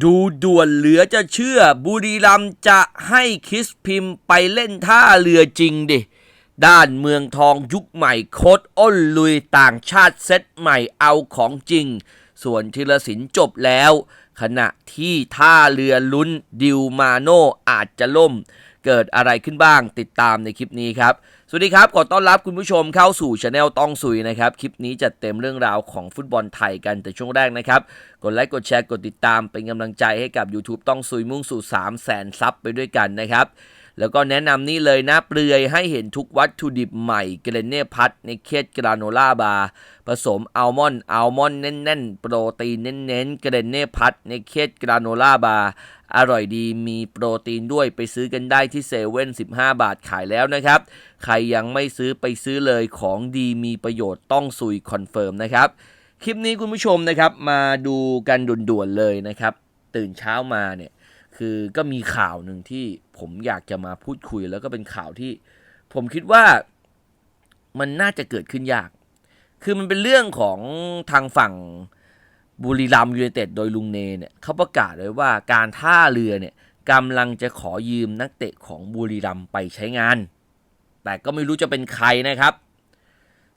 ดูด่วนเหลือจะเชื่อบุรีรัมจะให้คิสพิมพ์ไปเล่นท่าเรือจริงดิ ด้านเมืองทองยุคใหม่โคดอ้นลุยต่างชาติเซตใหม่เอาของจริง ส่วนธีรศิลป์จบแล้ว ขณะที่ท่าเรือลุ้นดิวมาโนอาจจะล่ม เกิดอะไรขึ้นบ้างติดตามในคลิปนี้ครับ สวัสดีครับ ขอต้อนรับคุณผู้ชมเข้าสู่ช anel ต้องสุยนะครับ คลิปนี้จัดเต็มเรื่องราวของฟุตบอลไทยกันแต่ช่วงแรกนะครับ กดไลค์กดแชร์กดติดตามเป็นกำลังใจให้กับ YouTube ต้องสุยมุ่งสู่ 3 0 0แสนซับไปด้วยกันนะครับ แล้วก็แนะนำนี่เลยนะเปลือยให้เห็นทุกวัตถุดิบใหม่เกรเน่พัทในเคสกราโนล่าบาร์ผสมอัลมอนด์อัลมอนด์แน่นๆ โปรตีนเน้นๆเกรเน่พัทในเคสกราโนล่าบาร์อร่อยดีมีโปรตีนด้วยไปซื้อกันได้ที่เซเว่น15 บาทขายแล้วนะครับ ใครยังไม่ซื้อไปซื้อเลยของดีมีประโยชน์ต้องซุยคอนเฟิร์มนะครับ คลิปนี้คุณผู้ชมนะครับมาดูกันด่วนๆเลยนะครับ ตื่นเช้ามาเนี่ย คือก็มีข่าวหนึ่งที่ผมอยากจะมาพูดคุย แล้วก็เป็นข่าวที่ ผมคิดว่ามันน่าจะเกิดขึ้นยาก คือมันเป็นเรื่องของทางฝั่งบุรีรัมย์ยูไนเต็ดโดยลุงเนเนี่ยเขาประกาศไว้ว่าการท่าเรือเนี่ยกำลังจะขอยืมนักเตะของบุรีรัมไปใช้งาน แต่ก็ไม่รู้จะเป็นใครนะครับ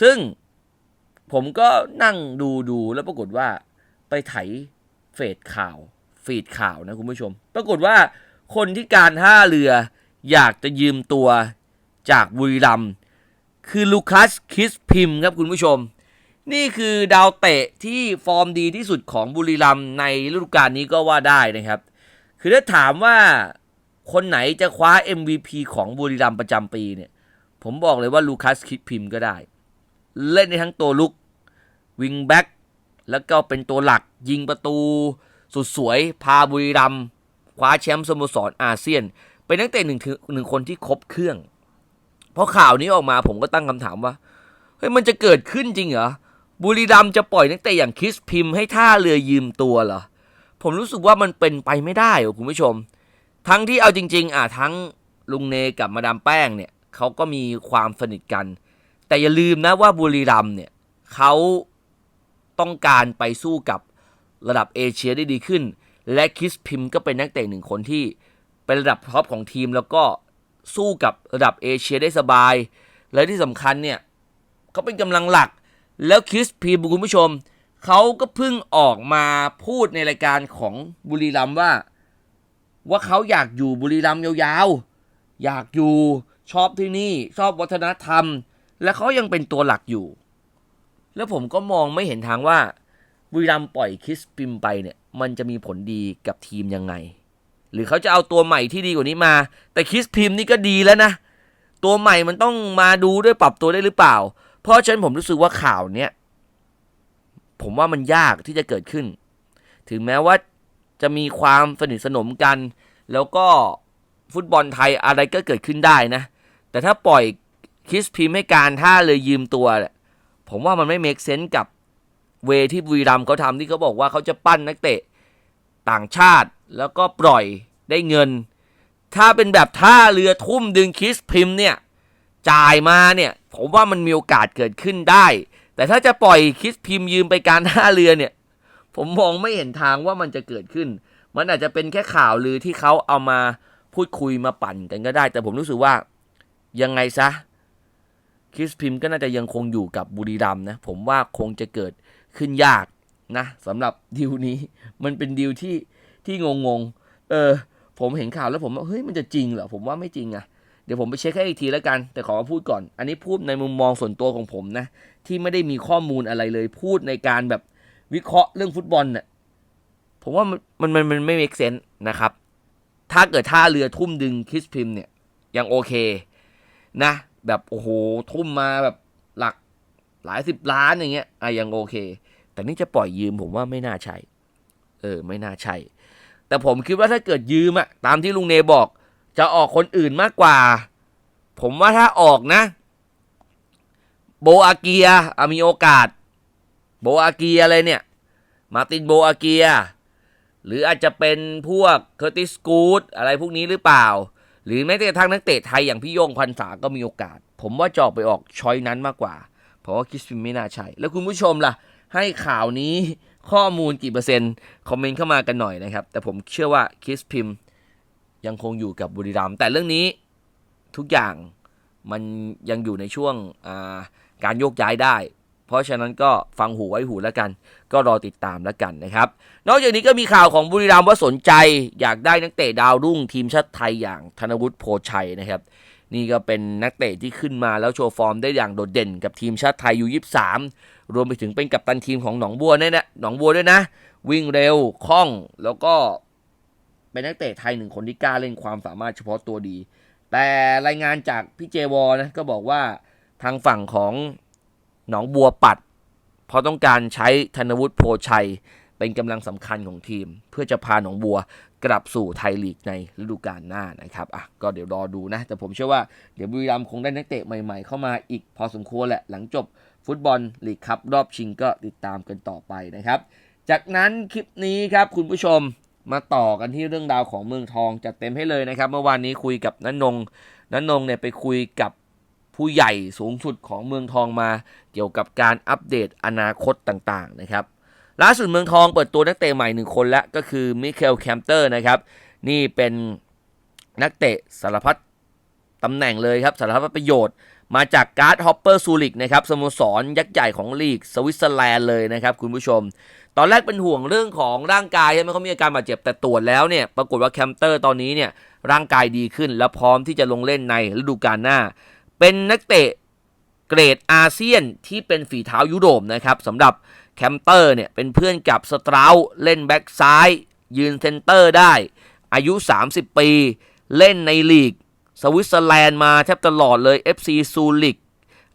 ซึ่งผมก็นั่งดูดูแล้วปรากฏว่าไปไถเฟดข่าว ฟีดข่าวนะคุณผู้ชม ปรากฏว่าคนที่การท่าเรืออยากจะยืมตัวจากบุรีรัมคือลูคัสคิสพิมพ์ครับคุณผู้ชม นี่คือดาวเตะที่ฟอร์มดีที่สุดของบุรีรัมในฤดูกาลนี้ก็ว่าได้นะครับ คือถ้าถามว่าคนไหนจะคว้า MVP ของบุรีรัมประจำปีเนี่ย ผมบอกเลยว่าลูคัสคิสพิมพ์ก็ได้ เล่นในทั้งตัวลุกวิงแบ็กแล้วก็เป็นตัวหลักยิงประตู สุดสวยพาบุรีรัมคว้าแชมป์สโมสรอาเซียน เป็นนักเตะหนึ่งหนึ่งคนที่ครบเครื่องพอข่าวนี้ออกมาผมก็ตั้งคำถามว่าเฮ้ยมันจะเกิดขึ้นจริงเหรอบุรีรัมจะปล่อยนักเตะอย่างคริสพิมพ์ให้ท่าเรือยืมตัวเหรอผมรู้สึกว่ามันเป็นไปไม่ได้หรอกคุณผู้ชม ทั้งที่เอาจริง ๆ อะทั้งลุงเนกับมาดามแป้งเนี่ยเขาก็มีความสนิทกัน แต่อย่าลืมนะว่าบุรีรัมเนี่ยเขาต้องการไปสู้กับ ระดับเอเชียได้ดีขึ้น และคิสพิมพ์ก็เป็นนักเตะหนึ่งคนที่เป็นระดับท็อปของทีมแล้วก็สู้กับระดับเอเชียได้สบาย และที่สำคัญเนี่ยเขาเป็นกำลังหลัก แล้วคิสพิมคุณผู้ชม เขาก็เพิ่งออกมาพูดในรายการของบุรีรัมว่า ว่าเขาอยากอยู่บุรีรัมยาวๆ อยากอยู่ชอบที่นี่ชอบวัฒนธรรม และเขายังเป็นตัวหลักอยู่ แล้วผมก็มองไม่เห็นทางว่า บุรีรัมปล่อยคริสปิมไปเนี่ย มันจะมีผลดีกับทีมยังไง หรือเขาจะเอาตัวใหม่ที่ดีกว่านี้มา แต่คริสพิมนี่ก็ดีแล้วนะ ตัวใหม่มันต้องมาดูด้วยปรับตัวได้หรือเปล่า เพราะฉะนั้นผมรู้สึกว่าข่าวเนี้ยผมว่ามันยากที่จะเกิดขึ้น ถึงแม้ว่าจะมีความสนิทสนมกัน แล้วก็ฟุตบอลไทยอะไรก็เกิดขึ้นได้นะ แต่ถ้าปล่อยคริสพิมให้การท่าเลยยืมตัว ผมว่ามันไม่เมคเซนส์กับ เวที่บุรีรัมเขาทำที่เขาบอกว่าเขาจะปั้นนักเตะต่างชาติแล้วก็ปล่อยได้เงิน ถ้าเป็นแบบท่าเรือทุ่มดึงคิสพิมพ์เนี่ยจ่ายมาเนี่ยผมว่ามันมีโอกาสเกิดขึ้นได้ แต่ถ้าจะปล่อยคิสพิมพ์ยืมไปการท่าเรือเนี่ย ผมมองไม่เห็นทางว่ามันจะเกิดขึ้น มันอาจจะเป็นแค่ข่าวลือที่เขาเอามาพูดคุยมาปั่นกันก็ได้ แต่ผมรู้สึกว่ายังไงซะ คริสพิมก็น่าจะยังคงอยู่กับบุรีรัมนะผมว่าคงจะเกิดขึ้นยากนะสำหรับดีลนี้มันเป็นดีลที่ที่งงงๆเออ ผมเห็นข่าวแล้วผมว่าเฮ้ยมันจะจริงเหรอผมว่าไม่จริงอะเดี๋ยวผมไปเช็คให้อีกทีแล้วกัน แต่ขอมาพูดก่อน อันนี้พูดในมุมมองส่วนตัวของผมนะ ที่ไม่ได้มีข้อมูลอะไรเลย พูดในการแบบวิเคราะห์เรื่องฟุตบอลเนี่ยผมว่ามันมันมันมันไม่เมกเซนส์นะครับ ถ้าเกิดท่าเรือทุ่มดึงคริสพิมเนี่ยยังโอเคนะ แบบโอ้โหทุ่มมาแบบหลักหลายสิบล้านอย่างเงี้ยอะยังโอเค แต่นี่จะปล่อยยืมผมว่าไม่น่าใช่ เออ ไม่น่าใช่ แต่ผมคิดว่าถ้าเกิดยืมอะตามที่ลุงเนบอก จะออกคนอื่นมากกว่า ผมว่าถ้าออกนะ โบอาเกียมีโอกาส โบอาเกียอะไรเนี่ย มาตินโบอาเกียหรืออาจจะเป็นพวกเคอร์ติสกูดอะไรพวกนี้หรือเปล่า หรือแม้แต่ทั่งนักเตะไทยอย่างพี่โยงพันษาก็มีโอกาส ผมว่าจอกไปออกช้อยนั้นมากกว่า เพราะว่าคิสปินไม่น่าใช่ แล้วคุณผู้ชมล่ะ ให้ข่าวนี้ข้อมูลกี่เปอร์เซ็นต์ คอมเมนต์เข้ามากันหน่อยนะครับ แต่ผมเชื่อว่าคิสพิมยังคงอยู่กับบุรีรัมย์แต่เรื่องนี้ทุกอย่างมันยังอยู่ในช่วงการโยกย้ายได้ เพราะฉะนั้นก็ฟังหูไว้หูแล้วกัน ก็รอติดตามแล้วกันนะครับ นอกจากนี้ก็มีข่าวของบุรีรัมย์ว่าสนใจ อยากได้นักเตะดาวรุ่งทีมชาติไทยอย่างธนวุฒิโพชัยนะครับ นี่ก็เป็นนักเตะที่ขึ้นมาแล้วโชว์ฟอร์มได้อย่างโดดเด่นกับทีมชาติไทยยูยีสามรวมไปถึงเป็นกัปตันทีมของหนองบัวเนี่ยนะหนองบัวด้วยนะ วิ่งเร็วคล่องแล้วก็เป็นนักเตะไทยหนึ่งคนที่กล้าเล่นความสามารถเฉพาะตัวดี แต่รายงานจากพี่เจวอนะก็บอกว่าทางฝั่งของ หนองบัวปัด เพราะต้องการใช้ธนวุฒิโพชัย เป็นกำลังสำคัญของทีม เพื่อจะพาหนองบัวกลับสู่ไทยลีกในฤดูกาลหน้านะครับอะก็เดี๋ยวรอดูนะ แต่ผมเชื่อว่าเดี๋ยวบุรีรัมย์คงได้นักเตะใหม่ๆ เข้ามาอีกพอสมควรแหละหลังจบฟุตบอลลีกคัพรอบชิงก็ติดตามกันต่อไปนะครับ จากนั้นคลิปนี้ครับคุณผู้ชมมาต่อกันที่เรื่องราวของเมืองทองจัดเต็มให้เลยนะครับ เมื่อวานนี้คุยกับนันนงนันนงเนี่ยไปคุยกับ ผู้ใหญ่สูงสุดของเมืองทองมาเกี่ยวกับการอัปเดตอนาคตต่างๆนะครับล่าสุดเมืองทองเปิดตัวนักเตะใหม่หนึ่งคนแล้วก็คือมิเคลแคมเตอร์นะครับนี่เป็นนักเตะสารพัดตำแหน่งเลยครับสารพัดประโยชน์ มาจากการ์ดฮอปเปอร์ซูริกนะครับสโมสรยักษ์ใหญ่ของลีกสวิตเซอร์แลนด์เลยนะครับคุณผู้ชม ตอนแรกเป็นห่วงเรื่องของร่างกายใช่ไหมเขามีอาการบาดเจ็บแต่ตรวจแล้วเนี่ยปรากฏว่าแคมเตอร์ตอนนี้เนี่ยร่างกายดีขึ้นและพร้อมที่จะลงเล่นในฤดูกาลหน้า เป็นนักเตะเกรดอาเซียนที่เป็นฝีเท้ายุโรปนะครับสำหรับแคมเตอร์เนี่ยเป็นเพื่อนกับสตราวเล่นแบ็กซ้าย ยืนเซนเตอร์ได้ อายุ 30 ปี เล่นในลีก สวิตเซอร์แลนด์มาแทบตลอดเลย FC ซูลิก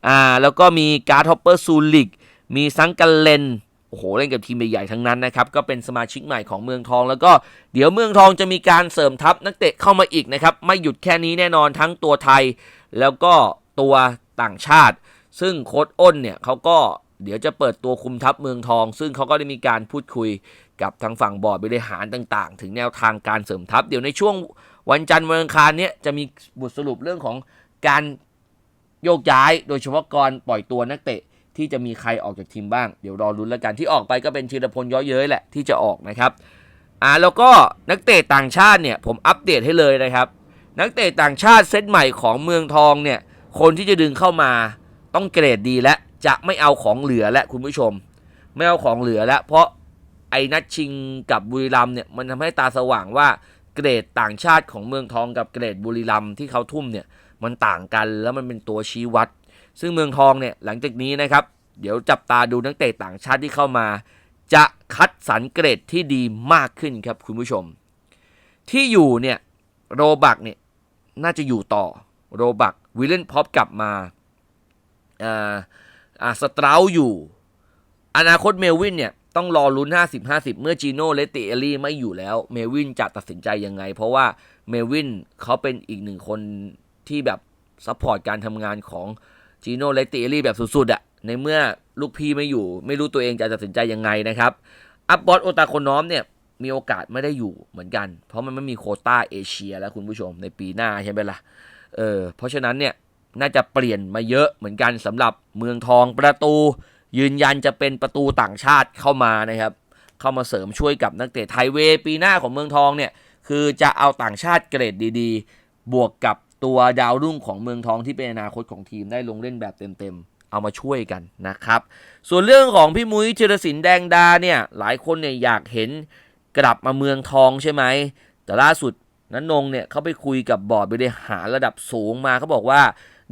อ่าแล้วก็มีการ์ดฮอปเปอร์ซูลิกมีซังกันเลนโอ้โห เล่นกับทีมใหญ่ๆทั้งนั้นนะครับ ก็เป็นสมาชิกใหม่ของเมืองทอง แล้วก็เดี๋ยวเมืองทองจะมีการเสริมทัพนักเตะเข้ามาอีกนะครับ ไม่หยุดแค่นี้แน่นอนทั้งตัวไทย แล้วก็ตัวต่างชาติ ซึ่งโค้ดอ้นเนี่ยเขาก็เดี๋ยวจะเปิดตัวคุมทัพเมืองทอง ซึ่งเขาก็ได้มีการพูดคุยกับทางฝั่งบอร์ดบริหารต่าง ๆ ถึงแนวทางการเสริมทัพ เดี๋ยวในช่วงวันจันทร์วันอังคารเนี้ยจะมีบทสรุปเรื่องของการโยกย้าย โดยเฉพาะก่อนปล่อยตัวนักเตะที่จะมีใครออกจากทีมบ้าง เดี๋ยวรอรุ้นแล้วกันที่ออกไปก็เป็นธีรพลย้อยเย้ยแหละที่จะออกนะครับอ่าแล้วก็นักเตะต่างชาติเนี่ยผมอัปเดตให้เลยนะครับ นักเตะต่างชาติเซตใหม่ของเมืองทองเนี่ย คนที่จะดึงเข้ามาต้องเกรดดีและจะไม่เอาของเหลือและคุณผู้ชม ไม่เอาของเหลือแล้ว เพราะไอ้นัดชิงกับบุรีรัมเนี่ยมันทำให้ตาสว่างว่าเกรดต่างชาติของเมืองทองกับเกรดบุรีรัมที่เขาทุ่มเนี่ยมันต่างกันแล้วมันเป็นตัวชี้วัด ซึ่งเมืองทองเนี่ยหลังจากนี้นะครับ เดี๋ยวจับตาดูนักเตะต่างชาติที่เข้ามา จะคัดสรรเกรดที่ดีมากขึ้นครับคุณผู้ชม ที่อยู่เนี่ยโรบักเนี่ย น่าจะอยู่ต่อโรบักวิลเลนพอปกลับมาอ่าอ่าสตราวอยู่ อนาคตเมลวินเนี่ยต้องรอลุ้น 50-50 เมื่อจีโน่เลติเอลี่ไม่อยู่แล้ว เมลวินจะตัดสินใจยังไง เพราะว่าเมลวินเขาเป็นอีกหนึ่งคนที่แบบซัพพอร์ตการทำงานของจีโน่เลติเอลี่แบบสุดๆอะในเมื่อลูกพี่ไม่อยู่ ไม่รู้ตัวเองจะตัดสินใจยังไงนะครับ อับบอสโอตาโคนอมเนี่ย มีโอกาสไม่ได้อยู่เหมือนกัน เพราะมันไม่มีโคต้าเอเชียแล้วคุณผู้ชมในปีหน้าใช่ไหมล่ะเออเพราะฉะนั้นเนี่ยน่าจะเปลี่ยนมาเยอะเหมือนกันสำหรับเมืองทองประตู ยืนยันจะเป็นประตูต่างชาติเข้ามานะครับเข้ามาเสริมช่วยกับนักเตะไทยเวปีหน้าของเมืองทองเนี่ยคือจะเอาต่างชาติเกรดดีๆ บวกกับตัวดาวรุ่งของเมืองทองที่เป็นอนาคตของทีมได้ลงเล่นแบบเต็มๆเอามาช่วยกันนะครับ ส่วนเรื่องของพี่มุ้ยเจรศินแดงดาเนี่ยหลายคนเนี่ยอยากเห็น กลับมาเมืองทองใช่ไหม แต่ล่าสุดนันนงเนี่ยเขาไปคุยกับบอร์ดบริหารระดับสูงมาเขาบอกว่า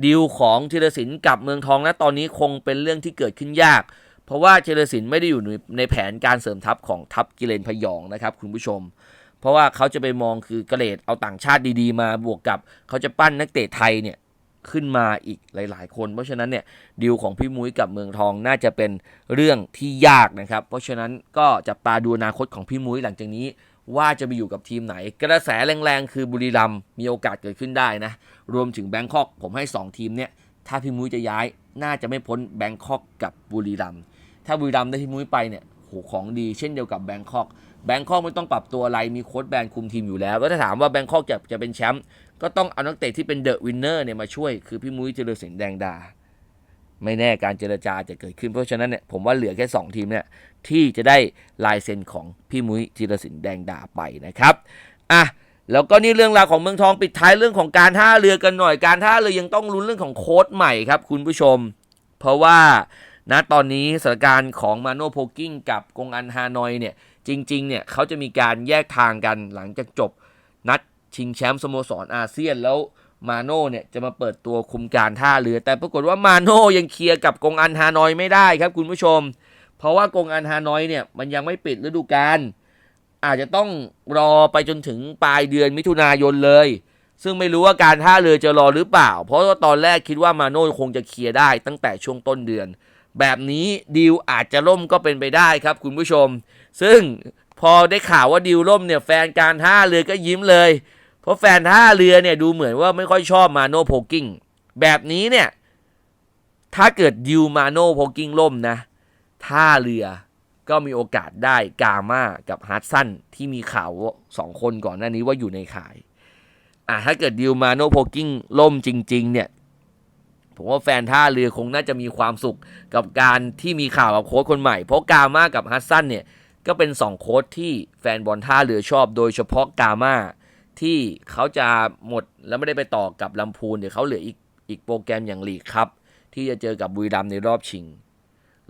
ดีลของเทเลสินกับเมืองทองนะตอนนี้คงเป็นเรื่องที่เกิดขึ้นยาก เพราะว่าเทเลสินไม่ได้อยู่ในแผนการเสริมทัพของทัพกิเลนพยองนะครับคุณผู้ชม เพราะว่าเขาจะไปมองคือเกรดเอาต่างชาติดีๆ มาบวกกับเขาจะปั้นนักเตะไทยเนี่ย ขึ้นมาอีกหลาย ๆ คน เพราะฉะนั้นเนี่ยดีลของพี่มุ้ยกับเมืองทองน่าจะเป็นเรื่องที่ยากนะครับ เพราะฉะนั้นก็จับตาดูอนาคตของพี่มุ้ยหลังจากนี้ ว่าจะไปอยู่กับทีมไหน กระแสแรงๆ คือบุรีรัมมีโอกาสเกิดขึ้นได้นะรวมถึงแบงคอกผมให้ 2 ทีมเนี่ยถ้าพี่มุ้ยจะย้ายน่าจะไม่พ้นแบงคอกกับบุรีรัมถ้าบุรีรัมได้พี่มุ้ยไปเนี่ย โหของดีเช่นเดียวกับแบงคอกแบงคอกไม่ต้องปรับตัวอะไรมีโค้ชแบนคุมทีมอยู่แล้วแล้วถ้าถามว่าแบงคอกจะจะเป็นแชมป์ก็ต้องเอานักเตะที่เป็นเดอะวินเนอร์เนี่ยมาช่วย คือพี่มุ้ยเจริญสินแดงดา ไม่แน่การเจรจาจะเกิดขึ้นเพราะฉะนั้นเนี่ยผมว่าเหลือแค่ 2 ทีมเนี่ยที่จะได้ลายเซ็นของพี่มุ้ยธีรสินแดงดาไปนะครับอะแล้วก็นี่เรื่องราวของเมืองทองปิดท้ายเรื่องของการท่าเรือกันหน่อยการท่าเรือยังต้องลุ้นเรื่องของโค้ดใหม่ครับ คุณผู้ชม เพราะว่า ณตอนนี้สถานการณ์ของมาโนโพกิ้งกับกงอันฮานอยเนี่ยจริงๆเนี่ยเขาจะมีการแยกทางกันหลังจากจบ นัดชิงแชมป์สโมสรอาเซียนแล้วมาโน่เนี่ยจะมาเปิดตัวคุมการท่าเรือ แต่ปรากฏว่ามาโน่ยังเคลียร์กับกงอันฮานอยไม่ได้ครับคุณผู้ชม เพราะว่ากงอันฮานอยเนี่ยมันยังไม่ปิดฤดูกาลอาจจะต้องรอไปจนถึงปลายเดือนมิถุนายนเลย ซึ่งไม่รู้ว่าการท่าเรือจะรอหรือเปล่า เพราะว่าตอนแรกคิดว่ามาโน่คงจะเคลียร์ได้ตั้งแต่ช่วงต้นเดือน แบบนี้ดีลอาจจะล่มก็เป็นไปได้ครับคุณผู้ชม ซึ่งพอได้ข่าวว่าดีลล่มเนี่ยแฟนการท่าเรือก็ยิ้มเลย เพราะแฟนท่าเรือเนี่ยดูเหมือนว่าไม่ค่อยชอบมาโนโพกิ้งแบบนี้เนี่ยถ้าเกิดดิวมาโนโพกิ้งล่มนะท่าเรือก็มีโอกาสได้กามากับฮาร์ดสันที่มีข่าวว่าสองคนก่อนหน้านี้ว่าอยู่ในขายอะถ้าเกิดดิวมาโนโพกิ้งล่มจริง ๆ เนี่ย ผมว่าแฟนท่าเรือคงน่าจะมีความสุขกับการที่มีข่าวกับโค้ชคนใหม่ เพราะกาม่ากับฮัสซันเนี่ยก็เป็นสองโค้ชที่แฟนบอลท่าเรือชอบ โดยเฉพาะกาม่าที่เขาจะหมดแล้วไม่ได้ไปต่อกับลำพูนเดี๋ยวเขาเหลืออีกอีกโปรแกรมอย่างลีกครับ ที่จะเจอกับบุรีรัมในรอบชิง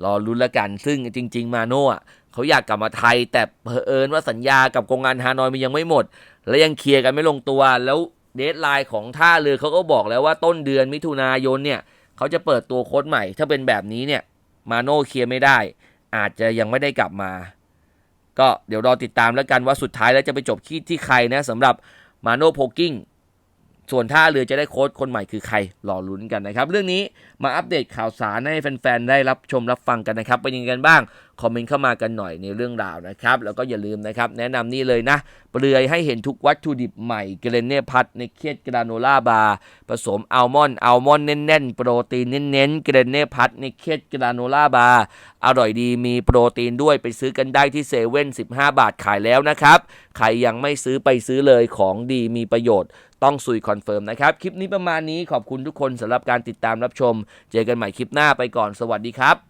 รอรุ้นละกันซึ่งจริง ๆ มาโน่เขาอยากกลับมาไทย แต่เผอิญว่าสัญญากับกองงานฮานอยมันยังไม่หมด และยังเคลียร์กันไม่ลงตัวแล้ว เดทไลน์ของท่าเรือเขาก็บอกแล้วว่าต้นเดือนมิถุนายนเนี่ยเขาจะเปิดตัวโค้ชใหม่ ถ้าเป็นแบบนี้เนี่ยมาโน่เคลียร์ไม่ได้ อาจจะยังไม่ได้กลับมา ก็เดี๋ยวรอติดตามแล้วกันว่าสุดท้ายแล้วจะไปจบที่ที่ใครนะสำหรับมาโน่โพกิ้งส่วนท่าเรือจะได้โค้ชคนใหม่คือใครรอลุ้นกันนะครับ เรื่องนี้ มาอัปเดตข่าวสารให้แฟนๆได้รับชมรับฟังกันนะครับเป็นยังไงกันบ้างคอมเมนต์เข้ามากันหน่อยในเรื่องราวนะครับ แล้วก็อย่าลืมนะครับ แนะนำนี่เลยนะ เปลือยให้เห็นทุกวัตถุดิบใหม่เกรเน่พัทในเครียดกราโนล่าบาร์ผสมอัลมอนด์อัลมอนด์แน่นๆ โปรตีนเน้นๆเกรเน่พัทในเครียดกราโนล่าบาร์อร่อยดีมีโปรตีนด้วยไปซื้อกันได้ที่เซเว่น15บาทขายแล้วนะครับ ใครยังไม่ซื้อไปซื้อเลยของดีมีประโยชน์ต้องซุยคอนเฟิร์มนะครับ คลิปนี้ประมาณนี้ขอบคุณทุกคนสำหรับการติดตามรับชมเจอกันใหม่คลิปหน้าไปก่อนสวัสดีครับ